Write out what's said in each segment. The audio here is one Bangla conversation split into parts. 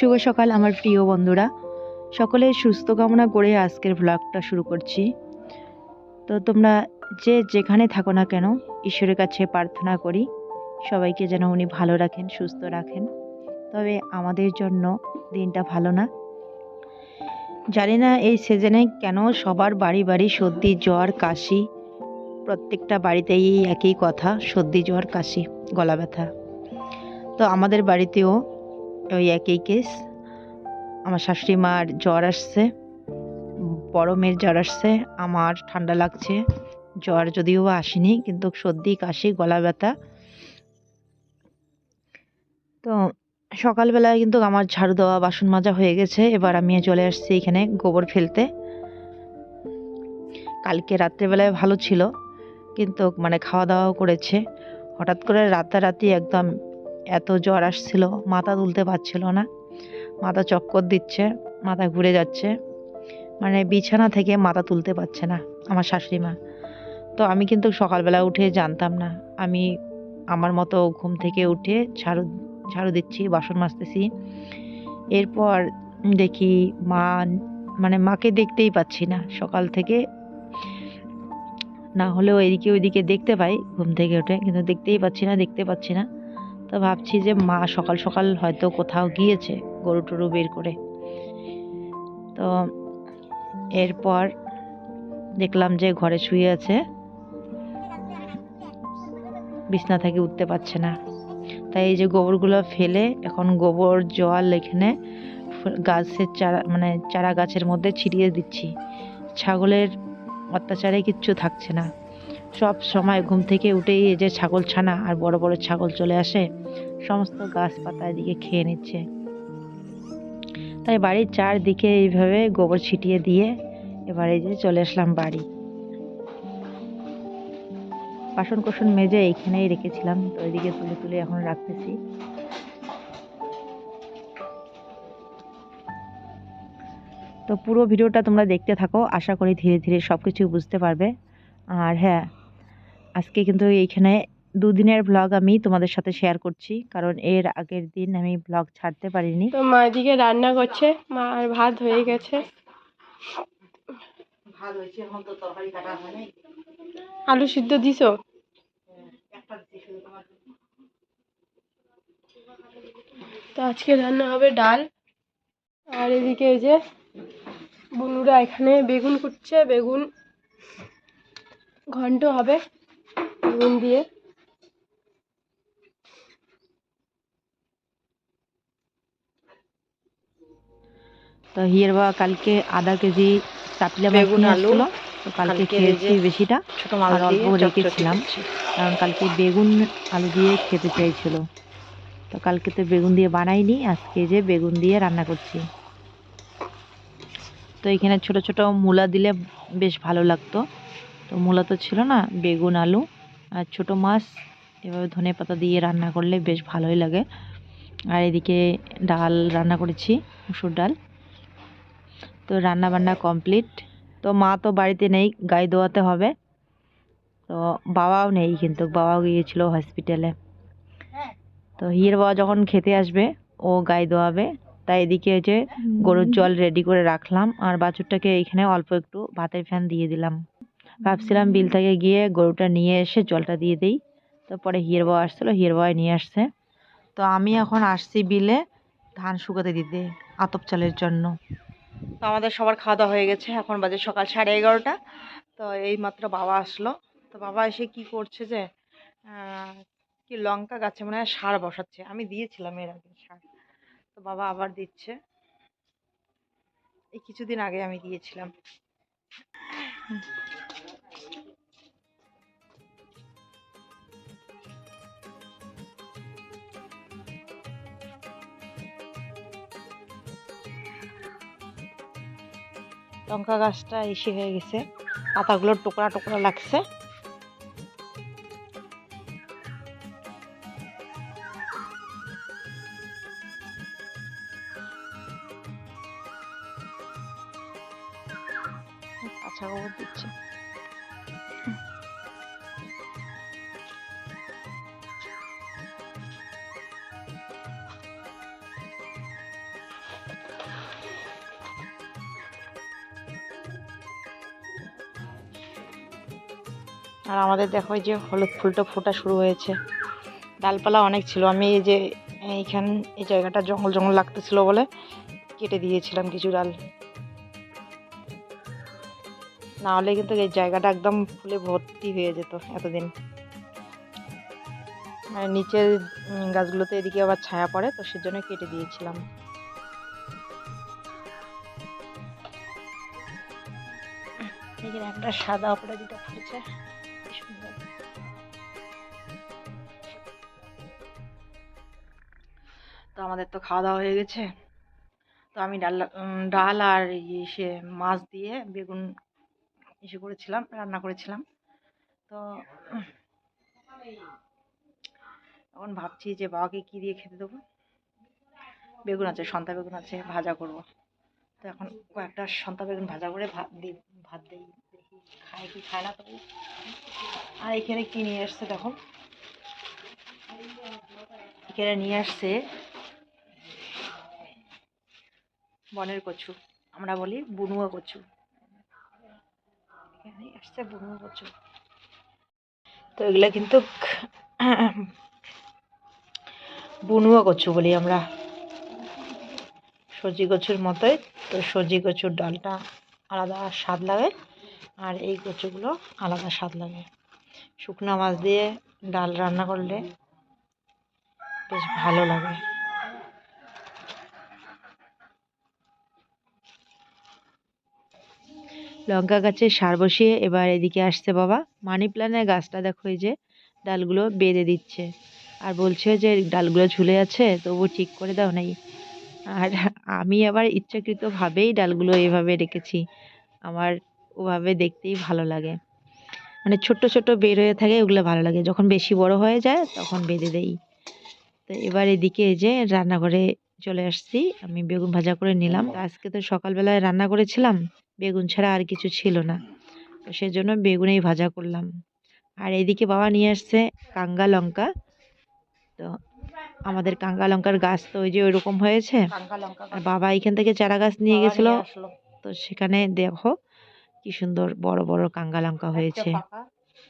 শুভ সকাল, আমার প্রিয় বন্ধুরা। সকলের সুস্থ কামনা করে আজকের ব্লগটা শুরু করছি। তো তোমরা যে যেখানে থাকো না কেন, ঈশ্বরের কাছে প্রার্থনা করি, সবাইকে যেন উনি ভালো রাখেন, সুস্থ রাখেন। তবে আমাদের জন্য দিনটা ভালো না। জানি না এই সিজনে কেন সবার বাড়ি বাড়ি সর্দি, জ্বর, কাশি, প্রত্যেকটা বাড়িতেই একই কথা, সর্দি, জ্বর, কাশি, গলা ব্যথা। তো আমাদের বাড়িতেও ওই একই কেস আমার শাশুড়ি মার জ্বর আসছে, বড় মেয়ের জ্বর আসছে, আমার ঠান্ডা লাগছে। জ্বর যদিও আসেনি, কিন্তু সর্দি, কাশি, গলা ব্যথা। তো সকালবেলায় কিন্তু আমার ঝাড়ু দেওয়া বাসন মাজা হয়ে গেছে, এবার আমি চলে আসছি এখানে গোবর ফেলতে। কালকে রাত্রেবেলায় ভালো ছিল, কিন্তু মানে খাওয়া দাওয়াও করেছে। হঠাৎ করে রাতারাতি একদম এত জ্বর আসছিল, মাথা তুলতে পারছিল না। মাথা চক্কর দিচ্ছে, মাথা ঘুরে যাচ্ছে। মানে বিছানা থেকে মাথা তুলতে পারছে না আমার শাশুড়ি মা তো আমি কিন্তু সকালবেলা উঠে জানতাম না। আমি আমার মতো ঘুম থেকে উঠে ঝাড়ু ঝাড়ু দিচ্ছি, বাসন মাজতেছি। এরপর দেখি মা মানে মাকে দেখতেই পাচ্ছি না সকাল থেকে। না হলেও এদিকে ওইদিকে দেখতে পাই ঘুম থেকে উঠে, কিন্তু দেখতেই পাচ্ছি না, দেখতে পাচ্ছি না। তো ভাবছি যে মা সকাল সকাল হয়তো কোথাও গিয়েছে গরু টরু বের করে। তো এরপর দেখলাম যে ঘরে শুয়ে আছে। বিছনা থেকে উঠতে পারছে না। তাই এই যে গোবরগুলো ফেলে এখন গোবর, জল এখানে গাছের চারা মানে চারা গাছের মধ্যে ছিটিয়ে দিচ্ছি। ছাগলের অত্যাচারে কিচ্ছু থাকছে না। সব সময় ঘুম থেকে উঠেই এই যে ছাগল ছানা আর বড় বড় ছাগল চলে আসে, সমস্ত গাছপাতা এদিকে খেয়ে নিচ্ছে। তাই বাড়ির চারদিকে এইভাবে গোবর ছিটিয়ে দিয়ে এবারে যে চলে আসলাম বাড়ি। বাসন কোসন মেজে এইখানেই রেখেছিলাম, তো এদিকে তুলে তুলে এখন রাখতেছি। তো পুরো ভিডিওটা তোমরা দেখতে থাকো, আশা করি ধীরে ধীরে সব কিছু বুঝতে পারবে। আর হ্যাঁ আজকে কিন্তু এইখানে দুদিনের ব্লগ আমি তোমাদের সাথে শেয়ার করছি। কারণ এর আগের দিন আমি ব্লগ ছাড়তে পারিনি। তো মা এদিকে রান্না করছে। মা আর ভাত হয়ে গেছে। ভালো হয়েছে এখন তো তরকারি কাটা হয়নি আলু সিদ্ধ দিছো? তো আজকে রান্না হবে ডাল। আর এদিকে এই যে বনুরা এখানে বেগুন কুটছে। বেগুন ঘন্ট হবে। বেগুন দিয়ে। তো হিয়ের বাবা কালকে আধা কেজি চাপলা মাছ বেগুন, নিয়ে আলু, তো কালকে খেয়েছি বেশিটা। আর অল্প রেখেছিলাম। কারণ কালকে বেগুন আলু দিয়ে খেতে চাইছিল। তো কালকে তো বেগুন দিয়ে বানাইনি আজকে যে বেগুন দিয়ে রান্না করছি। তো এখানে ছোট ছোট মূলা দিলে বেশ ভালো লাগতো। তো মূলা তো ছিল না বেগুন আলু। আর ছোট মাছ, এভাবে ধনে পাতা দিয়ে রান্না করলে বেশ ভালোই লাগে। আর এদিকে ডাল রান্না করেছি, মুসুর ডাল। তো রান্না বান্না কমপ্লিট। তো মা তো বাড়িতে নেই, গায়ে দোয়াতে হবে। তো বাবাও নেই কিন্তু, বাবাও গিয়েছিল হসপিটালে। তো হিয়ের বাবা যখন খেতে আসবে, ও গায়ে দোয়াবে তাই এদিকে যে গরুর জল রেডি করে রাখলাম। আর বাছুরটাকে এইখানে অল্প একটু ভাতের ফ্যান দিয়ে দিলাম। ভাবছিলাম বিল থেকে গিয়ে গরুটা নিয়ে এসে জলটা দিয়ে দিই। তো পরে হিয়ের বাবা আসছিল হিয়ের বাবা নিয়ে আসছে। তো আমি এখন আসছি বিলে ধান শুকাতে দিতে আতপ চালের জন্য। তো আমাদের সবার খাওয়া দাওয়া হয়ে গেছে, এখন বাজে সকাল সাড়ে এগারোটা। তো এই মাত্র বাবা আসলো। তো বাবা এসে কি করছে যে কি লঙ্কা গাছে মনে হয় সার বসাচ্ছে। আমি দিয়েছিলাম এর আগে সার। তো বাবা আবার দিচ্ছে। এই কিছুদিন আগে আমি দিয়েছিলাম। লঙ্কা গাছটা এসে হয়ে গেছে পাতাগুলো টুকরা টুকরা লাগছে। আর আমাদের দেখো যে হলুদ ফুলটা ফোটা শুরু হয়েছে। ডালপালা অনেক ছিল। আমি এই যে, এইখান, এই জায়গাটা জঙ্গল জঙ্গল লাগতেছিল বলে কেটে দিয়েছিলাম কিছু ডাল। না হলে কিন্তু এই জায়গাটা একদম ফুলে ভর্তি হয়ে যেত এতদিন। মানে নিচের গাছগুলোতে এদিকে আবার ছায়া পড়ে, তো সেজন্য কেটে দিয়েছিলাম। একটা সাদা অপরাজিতা ফুটেছে। কি তো আমাদের তো খাওয়া দাওয়া হয়ে গেছে। তো আমি ডাল ডাল আর ইসে মাছ দিয়ে বেগুন ইসে করেছিলাম, রান্না করেছিলাম। তো, এখন ভাবছি যে বাবাকে কি দিয়ে খেতে দেবো? বেগুন আছে, সন্তা বেগুন আছে, ভাজা করব। তো এখন কয়েকটা সন্তা বেগুন ভাজা করে ভাত দিই ভাত দিই। খায় কি খায় না তবু আর এখানে কি নিয়ে আসছে দেখো? এখানে নিয়ে আসছে বনের কচু। আমরা বলি বুনুয়া কচু। এখানে আসছে বুনুয়া কচু। তো এগুলা কিন্তু বুনুয়া কচু বলি আমরা। সজি কচুর মতোই। তো সজি কচুর ডালটা আলাদা স্বাদ লাগে। আর এই কচুগুলো আলাদা স্বাদ লাগে। শুকনো মাছ দিয়ে ডাল রান্না করলে বেশ ভালো লাগে। লঙ্কা গাছে সার বসিয়ে এবার এদিকে আসছে বাবা। মানি প্ল্যানের গাছটা দেখো এই যে, ডালগুলো বেঁধে দিচ্ছে। আর বলছে যে, ডালগুলো ঝুলে আছে, তবু ঠিক করে দাও নাই। আর আমি আবার ইচ্ছাকৃতভাবেই ডালগুলো এভাবে রেখেছি। আমার ওভাবে দেখতেই ভালো লাগে। মানে ছোট্ট ছোট্ট বের হয়ে থাকে ওগুলো ভালো লাগে। যখন বেশি বড় হয়ে যায় তখন বেঁধে দেই। তো এবার এদিকে এই যে রান্নাঘরে চলে আসছি। আমি বেগুন ভাজা করে নিলাম। আজকে তো সকালবেলায় রান্না করেছিলাম। বেগুন ছাড়া আর কিছু ছিল না। তো সেজন্য বেগুনেই ভাজা করলাম। আর এদিকে বাবা নিয়ে আসছে কাঙ্গা লঙ্কা। তো আমাদের কাঙ্গা লঙ্কার গাছ তো ওই যে ওইরকম হয়েছে। আর বাবা এখান থেকে চারা গাছ নিয়ে গেছিল। তো সেখানে দেখো কি সুন্দর বড় বড় কাঙ্গা লঙ্কা হয়েছে।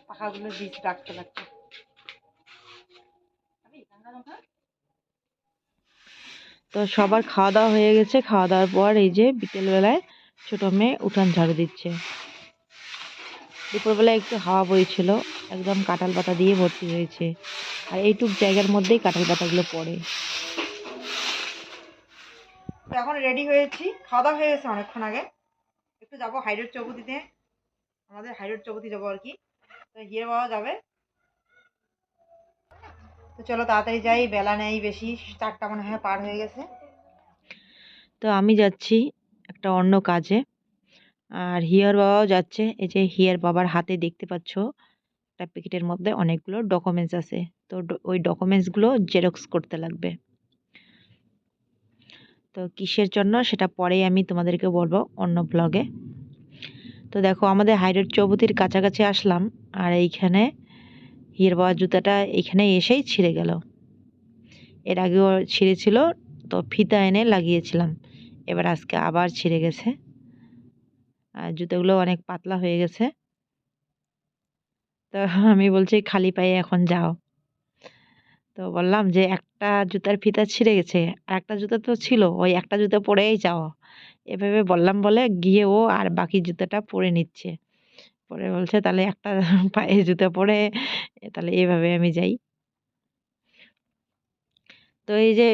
পাখাগুলো বীজ রাখতে লাগছে। তো সবার খাওয়া দাওয়া হয়ে গেছে। খাওয়া দাওয়ার পর এই যে বিকেলবেলায় ছোট মেয়ে উঠান ঝাড়ু দিচ্ছে। দুপুরবেলায় একটু হাওয়া বইছিল একদম কাঁঠাল পাতা দিয়ে ভর্তি হয়েছে। আর এইটুক জায়গার মধ্যেই কাঁঠাল পাতাগুলো পড়ে। তো এখন রেডি হয়েছি। খাওয়া দাওয়া হয়ে গেছে অনেকক্ষণ আগে। একটু যাব, হাইরোড চৌপতিতে। আমাদের হাইরোড চৌপতি যাব আর কি। তো হিয়ার বাবা যাবে। তো চলো তাড়াতাড়ি যাই, বেলা নেই বেশি, চারটা মনে হয় পার হয়ে গেছে। তো আমি যাচ্ছি একটা অন্য কাজে। আর হিয়ার বাবাও যাচ্ছে, এই যে হিয়ার বাবার হাতে দেখতে পাচ্ছ, একটা প্যাকেটের মধ্যে অনেকগুলো ডকুমেন্টস আছে। তো ওই ডকুমেন্টসগুলো জেরক্স করতে লাগবে। তো কিসের জন্য সেটা পরেই আমি তোমাদেরকে বলব অন্য ব্লগে তো দেখো, আমাদের হাইরোড চৌবতির কাছাকাছি আসলাম আর এইখানে হিয়ার বাবার জুতাটা এখানে এসেই ছিঁড়ে গেল। এর আগেও ছিঁড়েছিল, তো ফিতা এনে লাগিয়েছিলাম। এবার আজকে আবার ছিঁড়ে গেছে। আর জুতোগুলো অনেক পাতলা হয়ে গেছে। তো আমি বলছি, খালি পায়ে এখন যাও। তো বললাম যে একটা জুতার ফিতা ছিঁড়ে গেছে। আর একটা জুতা তো ছিল, ওই একটা জুতো পরেই যাও এভাবে বললাম বলে গিয়ে ও আর বাকি জুতাটা পরে নিচ্ছে। পরে বলছে, তাহলে একটা পায়ে জুতো পরে তাহলে এভাবে আমি যাই। তো এই যে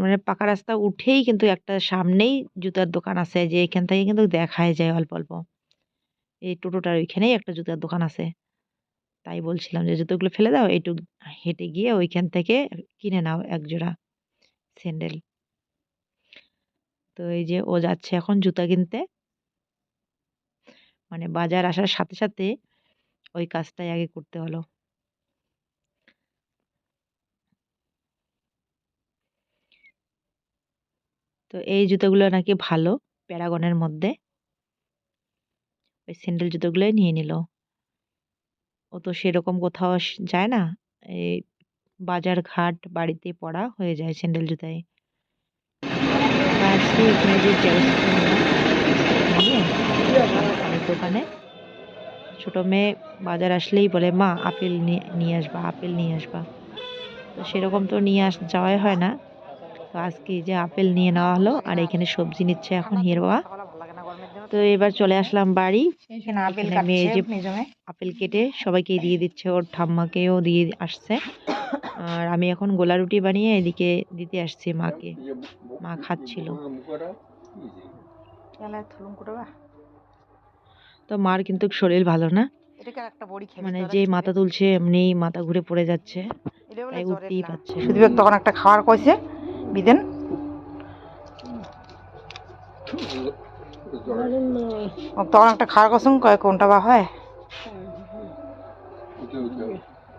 মানে পাকা রাস্তা উঠেই কিন্তু একটা সামনেই জুতার দোকান আছে, যে এখান থেকে কিন্তু দেখাই যায় অল্প অল্প। এই টোটোটার ওইখানেই একটা জুতার দোকান আছে। তাই বলছিলাম যে, জুতোগুলো ফেলে দাও একটু হেঁটে গিয়ে ওইখান থেকে কিনে নাও এক জোড়া স্যান্ডেল। তো এই যে ও যাচ্ছে এখন জুতা কিনতে। মানে বাজার আসার সাথে সাথে ওই কাজটাই আগে করতে হলো। তো এই জুতোগুলো নাকি ভালো প্যারাগনের মধ্যে। ওই স্যান্ডেল জুতোগুলোই নিয়ে নিল। ও তো সেরকম কোথাও যায় না। এই বাজার ঘাট বাড়িতে পড়া হয়ে যায় স্যান্ডেল জুতায়। আসছি এখানে যে দোকানে। ছোটো মেয়ে বাজার আসলেই বলে, মা, আপেল নিয়ে আসবা, আপেল নিয়ে আসবা। তো সেরকম তো নিয়ে আস, যাওয়াই হয় না। তো আজকে যে আপেল নিয়ে নেওয়া হলো, আর এখানে সবজি নিচ্ছে এখন হির বাবা তো এবার চলে আসলাম বাড়ি। আপেল যে কেটে সবাইকে দিয়ে দিচ্ছে ওর ঠাম্মাকেও দিয়ে আসছে। আর আমি এখন গোলা রুটি বানিয়ে এদিকে দিতে আসছি মাকে। মা খাচ্ছিল। তো মার কিন্তু শরীর ভালো না। মানে যে মাথা তুলছে এমনি মাথা ঘুরে পড়ে যাচ্ছে। তাই উঠতেই পারছে। তখন একটা খাওয়ার কইছে বিদেন। তখন একটা খাওয়ার কসম কয় কোনটা বা হয়?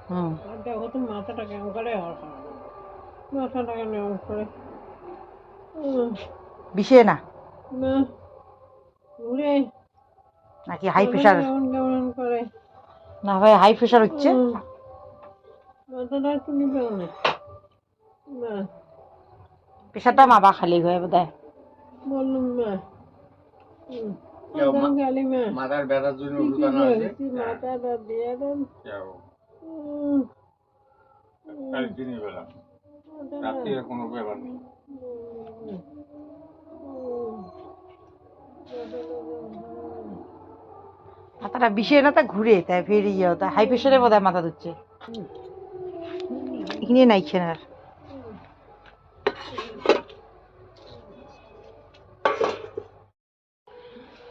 হুম। মাথাটা কেমন করে মাথাটা কেমন করে? বিষে না? না। নাকি হাই প্রেশার না ভাই প্রেশার হচ্ছে? প্রেশারটা মা বা খালি হয়ে বোধ হয় মাথার ব্যথার জন্য কি আছে বলছি মাথাটা দিয়ে দেন যাও, উম, কাল দিনের বেলা রাত্রিরে কোনো ব্যাপার নেই। মাথাটা বিষে না তা ঘুরে তাই ফের ইয়ে তা হাই প্রেশারে বোধ হয় মাথা ধরছে। এখানে নাই খেয়ে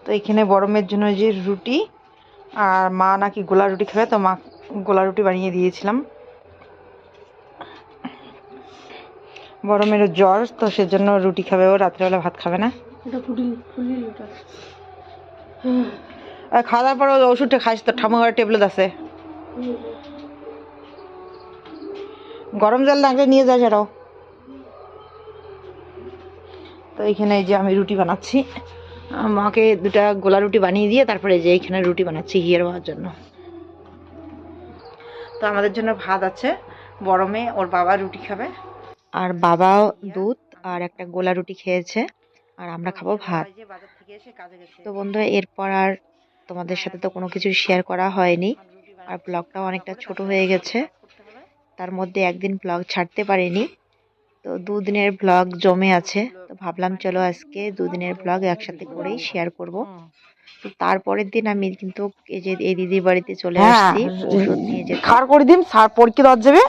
তো এখানে গরমের জন্য যে রুটি আর মা নাকি গোলা রুটি খাবে তো মা গোলা রুটি বানিয়ে দিয়েছিলাম। গরমের জ্বর তো সেজন্য রুটি খাবে ও রাত্রেবেলা ভাত খাবে না। খাওয়া দাওয়ার পর ওষুধটা খাইস তো ঠাম্মা ট্যাবলেট আছে। গরম জল লাগলে নিয়ে যা যাও তো এখানে এই যে আমি রুটি বানাচ্ছি। মাকে দুটা গোলা রুটি বানিয়ে দিয়ে তারপরে যে এইখানে রুটি বানাচ্ছি হিয়ার হওয়ার জন্য। তো আমাদের জন্য ভাত আছে বড় মেয়ে ওর বাবা রুটি খাবে। আর বাবা দুধ আর একটা গোলা রুটি খেয়েছে আর আমরা খাব ভাত। তো বন্ধুরা এরপর আর তোমাদের সাথে তো কোনো কিছু শেয়ার করা হয়নি আর ব্লগটাও অনেকটা ছোট হয়ে গেছে। তার মধ্যে একদিন ব্লগ ছাড়তে পারিনি। তো দুদিনের ব্লগ জমে আছে। তো ভাবলাম চলো আজকে দুদিনের ব্লগ একসাথে করেই শেয়ার করব। তো তারপরের দিন আমি কিন্তু এই যে এই দিদির বাড়িতে চলে হ্যাঁ, আসছি ওষুধ নিয়ে যেতে। খাওয়ার করে দিন সার পরীক্ষা দেওয়া যাবে?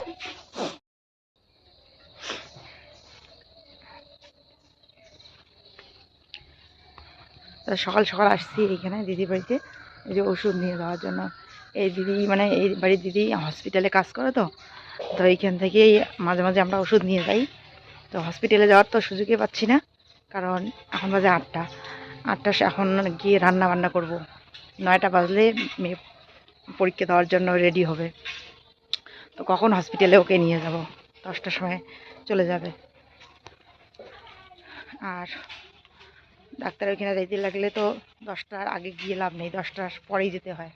সকাল সকাল আসছি এখানে দিদি বাড়িতে এই যে ওষুধ নিয়ে দেওয়ার জন্য। এই দিদি মানে এই বাড়ির দিদি হসপিটালে কাজ করে তো। তো এইখান থেকেই মাঝে মাঝে আমরা ওষুধ নিয়ে যাই। তো হসপিটালে যাওয়ার তো সুযোগই পাচ্ছি না, কারণ এখন বাজে আটটা। আটটা এখন গিয়ে রান্না বান্না করব। নয়টা বাজলে মেয়ে পরীক্ষা দেওয়ার জন্য রেডি হবে। তো কখন হসপিটালে ওকে নিয়ে যাব? দশটার সময় চলে যাবে। আর ডাক্তার ওইখানে যাইতে লাগলে তো দশটার আগে গিয়ে লাভ নেই, দশটার পরেই যেতে হয়।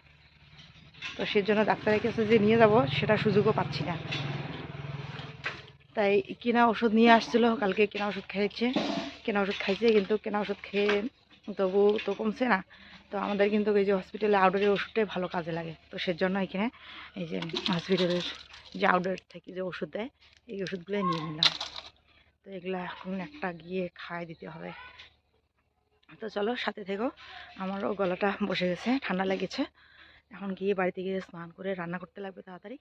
তো সেজন্য ডাক্তারের কাছে যে নিয়ে যাব সেটা সুযোগও পাচ্ছি না। তাই কেনা ওষুধ নিয়ে আসছিল, কালকে কেনা ওষুধ খেয়েছে। কেনা ওষুধ খাইছে কিন্তু কেনা ওষুধ খেয়ে তবু তো কমছে না। তো আমাদের কিন্তু এই যে হসপিটালে আউটডোরের ওষুধটাই ভালো কাজে লাগে। তো সেজন্য এখানে এই যে হসপিটালের যে আউটডোর থেকে যে ওষুধ দেয়, এই ওষুধগুলোই নিয়ে নিলাম। তো এগুলো এখন একটা গিয়ে খাওয়াই দিতে হবে। তো চলো সাথে থেকো। আমারও গলাটা বসে গেছে, ঠান্ডা লেগেছে। এখন গিয়ে বাড়িতে গিয়ে স্নান করে রান্না করতে লাগবে তাড়াতাড়ি।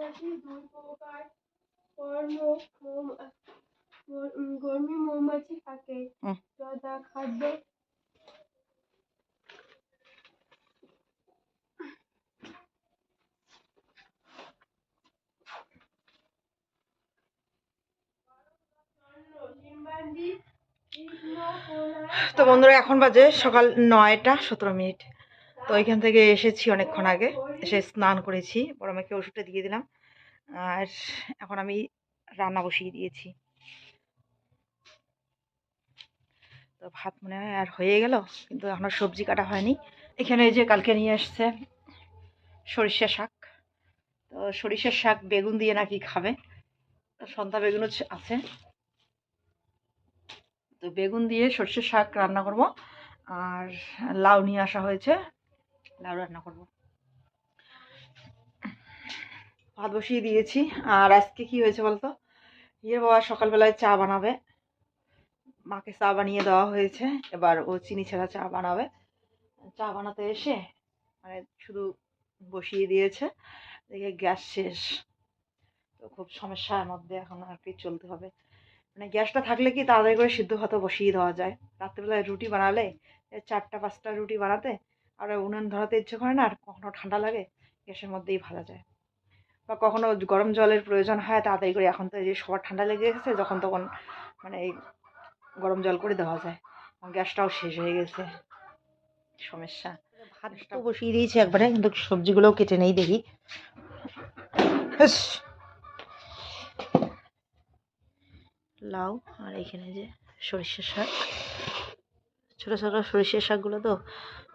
মৌমাছি দুই প্রকার কর্ম কর্মী মৌমাছি থাকে। যথা খাদ্য তো বন্ধুরা এখন বাজে সকাল নয়টা সতেরো মিনিট তো এখান থেকে এসেছি অনেকক্ষণ আগে। এসে স্নান করেছি। বড় মেয়েকে ওষুধটা দিয়ে দিলাম। আর এখন আমি রান্না বসিয়ে দিয়েছি। তো ভাত মনে হয় আর হয়ে গেল। কিন্তু এখনও সবজি কাটা হয়নি। এখানে এই যে কালকে নিয়ে এসছে সরিষা শাক। তো সরিষার শাক বেগুন দিয়ে নাকি খাবে। সন্ধ্যা বেগুনও আছে। তো বেগুন দিয়ে সর্ষের শাক রান্না করব। আর লাউ নিয়ে আসা হয়েছে। লাউ রান্না করব। ভাত বসিয়ে দিয়েছি। আর আজকে কি হয়েছে বলতো? ইয়ের বাবা সকালবেলায় চা বানাবে। মাকে চা বানিয়ে দেওয়া হয়েছে। এবার ও চিনি ছাড়া চা বানাবে। চা বানাতে এসে মানে শুধু বসিয়ে দিয়েছে। দেখে গ্যাস শেষ। তো খুব সমস্যার মধ্যে এখন আর কি চলতে হবে। মানে গ্যাসটা থাকলে কি তাড়াতাড়ি করে সিদ্ধ ভাতও বসিয়ে দেওয়া যায়? রাত্রেবেলায় রুটি বানালে, চারটা, পাঁচটা রুটি বানাতে আর উনুন ধরাতে ইচ্ছে করে না আর কখনো ঠান্ডা লাগে গ্যাসের মধ্যেই ভাজা যায়। বা কখনো গরম জলের প্রয়োজন হয় তাড়াতাড়ি করে এখন তো এই যে সবার ঠান্ডা লেগে গেছে যখন তখন মানে এই গরম জল করে দেওয়া যায়। গ্যাসটাও শেষ হয়ে গেছে। সমস্যা। ভাতটা বসিয়ে দিয়েছি একবারে কিন্তু সবজিগুলোও কেটে নেই দেখি। লাউ আর এখানে যে সরিষার শাক। ছোটো ছোটো সরিষার শাকগুলো তো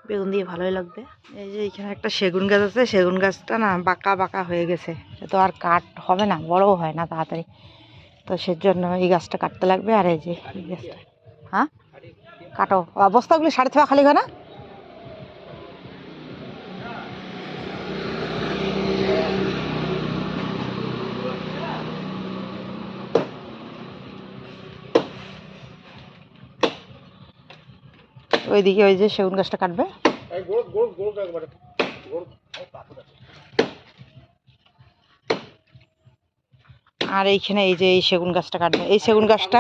বেগুন দিয়ে ভালোই লাগবে। এই যে এখানে একটা সেগুন গাছ আছে, সেগুন গাছটা না বাঁকা বাঁকা হয়ে গেছে। তো আর কাট হবে না, বড়ও হয় না তাড়াতাড়ি। তো সেজন্য এই গাছটা কাটতে লাগবে, আর এই যে এই গাছটা। হ্যাঁ? কাটো। অবস্থাগুলি সাড়ে থাকা খালি হয় ওইদিকে ওই যে সেগুন গাছটা কাটবে। আর এইখানে এই যে এই সেগুন গাছটা কাটবে। এই সেগুন গাছটা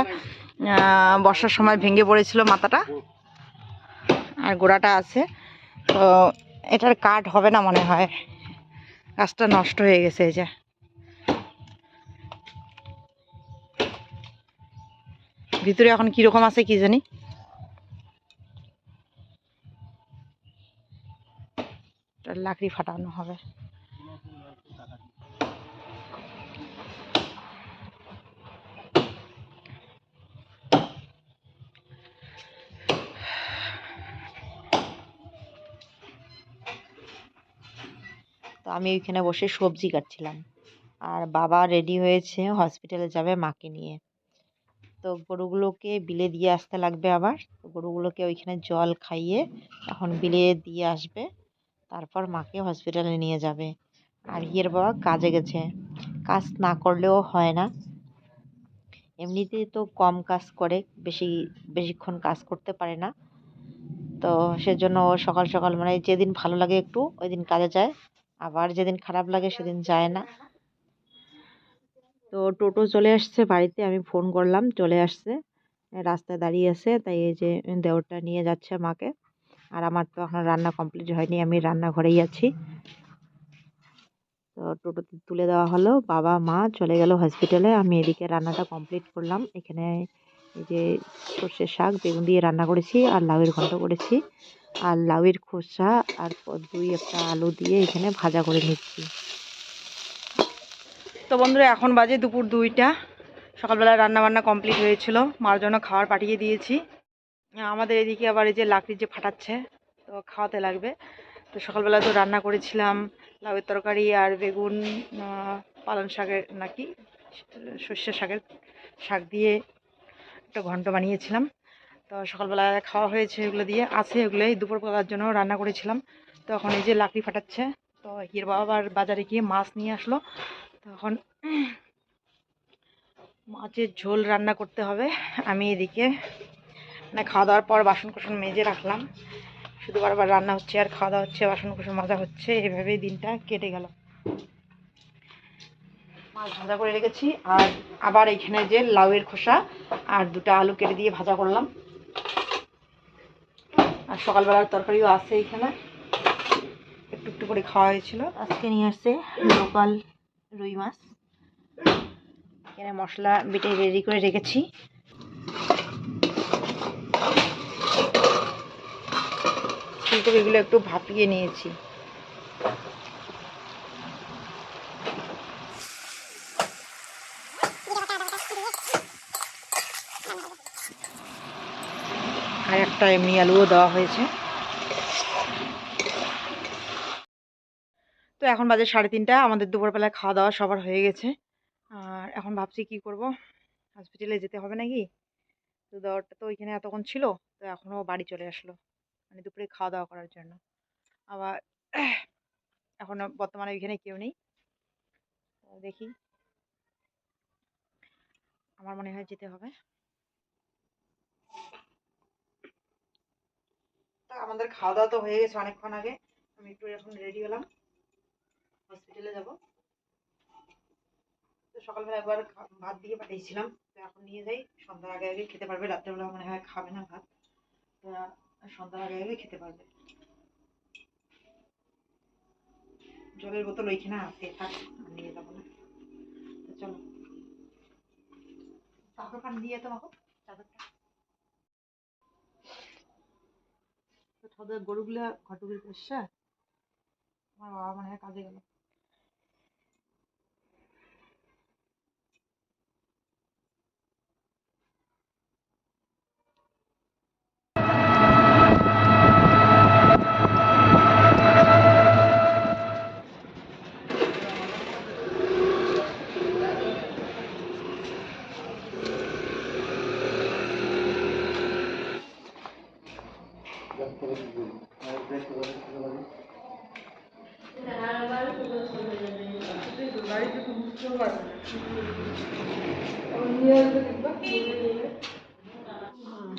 বর্ষার সময় ভেঙে পড়েছিল মাথাটা। আর গোড়াটা আছে। তো এটার কাঠ হবে না মনে হয়। গাছটা নষ্ট হয়ে গেছে এই যে। ভিতরে এখন কীরকম আছে কি জানি? লাকড়ি ফাটানো হবে। তো আমি ওইখানে বসে সবজি কাটছিলাম। আর বাবা রেডি হয়েছে হসপিটালে যাবে মাকে নিয়ে। তো গরুগুলোকে বিলে দিয়ে আসতে লাগবে আবার। তো গরুগুলোকে ওইখানে জল খাইয়ে এখন বিলে দিয়ে আসবে। তারপর মাকে হসপিটালে নিয়ে যাবে। আর ইয়ের বাবা কাজে গেছে। কাজ না করলেও হয় না। এমনিতেই তো কম কাজ করে, বেশি, বেশিক্ষণ কাজ করতে পারে না। তো সেজন্য ও সকাল সকাল মানে যেদিন ভালো লাগে একটু ওই দিন কাজে যায়। আবার যেদিন খারাপ লাগে সেদিন যায় না। তো টোটো চলে আসছে বাড়িতে, আমি ফোন করলাম, চলে আসছে। রাস্তায় দাঁড়িয়ে আছে, তাই এই যে দেওরটা নিয়ে যাচ্ছে মাকে। আর আমার তো এখন রান্না কমপ্লিট হয়নি, আমি রান্নাঘরেই আছি। তো টোটোতে তুলে দেওয়া হলো, বাবা, মা চলে গেল হসপিটালে আমি এদিকে রান্নাটা কমপ্লিট করলাম। এখানে এই যে সর্ষের শাক, বেগুন দিয়ে রান্না করেছি আর লাউয়ের ঘন্ট করেছি। আর লাউয়ের খোসা আর দুই একটা আলু দিয়ে এখানে ভাজা করে নিচ্ছি। তো বন্ধুরা, এখন বাজে দুপুর দুইটা। সকালবেলা রান্না বান্না কমপ্লিট হয়েছিল, মার জন্য খাবার পাঠিয়ে দিয়েছি। আমাদের এদিকে আবার এই যে লাকড়ি যে ফাটাচ্ছে, তো খাওয়াতে লাগবে। তো সকালবেলা তো রান্না করেছিলাম, লাউয়ের তরকারি আর বেগুন পালং শাকের নাকি সর্ষের শাকের শাক দিয়ে একটা ঘন্ট বানিয়েছিলাম। তো সকালবেলা খাওয়া হয়েছে এগুলো দিয়ে, আছে এগুলোই দুপুরবেলার জন্য রান্না করেছিলাম। তো এখন এই যে লাকড়ি ফাটাচ্ছে, তো হির বাবা আবার বাজারে গিয়ে মাছ নিয়ে আসলো। তখন মাছের ঝোল রান্না করতে হবে। আমি এদিকে মানে খাওয়া দাওয়ার পর বাসন কোসন মেজে রাখলাম। শুধু বারবার রান্না হচ্ছে আর খাওয়া দাওয়া হচ্ছে বাসন কোসন মাজা হচ্ছে, এভাবেই দিনটা কেটে গেল। মাছ ভাজা করে রেখেছি, আর আবার এখানে যে লাউয়ের খোসা আর দুটো আলু কেটে দিয়ে ভাজা করলাম। আর সকালবেলার তরকারিও আছে এখানে একটু একটু করে খাওয়া হয়েছিল। আজকে নিয়ে আসছে লোকাল রুই মাছ। এখানে মশলা বেটে রেডি করে রেখেছি। ফুলকপিগুলো একটু ভাপিয়ে নিয়েছি। আর একটা এমনি আলুও দেওয়া হয়েছে। তো এখন বাজে সাড়ে তিনটা, আমাদের দুপুরবেলায় খাওয়া দাওয়া সবার হয়ে গেছে। আর এখন ভাবছি কি করব? হসপিটালে যেতে হবে নাকি? তো দেওয়ারটা তো ওইখানে এতক্ষণ ছিল, তো এখনও বাড়ি চলে আসলো। মানে দুপুরে খাওয়া দাওয়া করার জন্য। আবার এখন বর্তমানে ওইখানে কেউ নেই। দেখি। আমার মনে হয় যেতে হবে। আমাদের খাওয়া দাওয়া তো হয়ে গেছে অনেকক্ষণ আগে। আমি একটু এখন রেডি হলাম। হসপিটালে যাব। তো সকালবেলা একবার ভাত দিয়ে পাঠিয়েছিলাম। তো এখন নিয়ে যাই। সন্ধ্যার আগে আগে খেতে পারবে। রাত্রেবেলা মনে হয় খাবে না ভাত। তো সন্ধ্যার আগে খেতে পারবে। জলের বোতল ওইখানে আছে, থাক নিয়ে যাব না। চলো। চাদর পান দিয়ে তোমাকে চাদরটা। তো তোদের গরুগুলা ঘটুগুলি পরিষ্কার আমার বাবা মনে হয় কাজে গেল।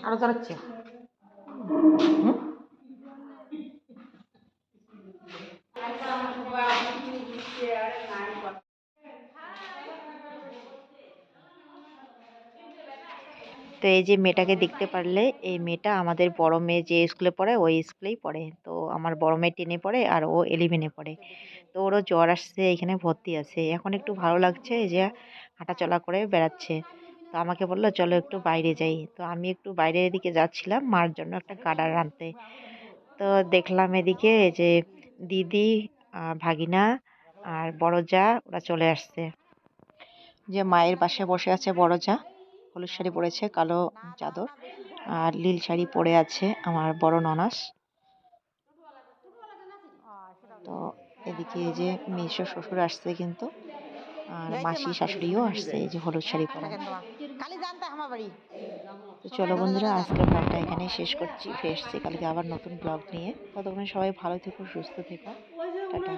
আরও চালাচ্ছে তো এই যে মেয়েটাকে দেখতে পারলে, এই মেয়েটা আমাদের বড় মেয়ে যে স্কুলে পড়ে, ওই স্কুলেই পড়ে। তো আমার বড় মেয়ে টেনে পড়ে আর ও এলিভেনে পড়ে। তো ওরও জ্বর আসছে, এখানে ভর্তি আছে। এখন একটু ভালো লাগছে যে হাঁটাচলা করে বেড়াচ্ছে। তো আমাকে বলল, চলো একটু বাইরে যাই। তো আমি একটু বাইরের দিকে যাচ্ছিলাম, মার জন্য একটা গাডার আনতে। তো দেখলাম এদিকে যে দিদি ভাগিনা আর বড় যা ওরা চলে আসছে। যে মায়ের পাশে বসে আছে বড় যা হলুদ শাড়ি পরেছে কালো চাদর আর নীল শাড়ি পরে আছে আমার বড় ননাস। তো এদিকে এই যে মেশো শ্বশুর আসছে কিন্তু আর মাসি শাশুড়িও আসছে এই যে হলুদ শাড়ি পরা। তো চলো বন্ধুরা আজকের ব্লগটা এখানেই শেষ করছি ফিরে এসছি কালকে আবার নতুন ব্লগ নিয়ে। ততক্ষণে সবাই ভালো থেকো সুস্থ থেকো। টাটা।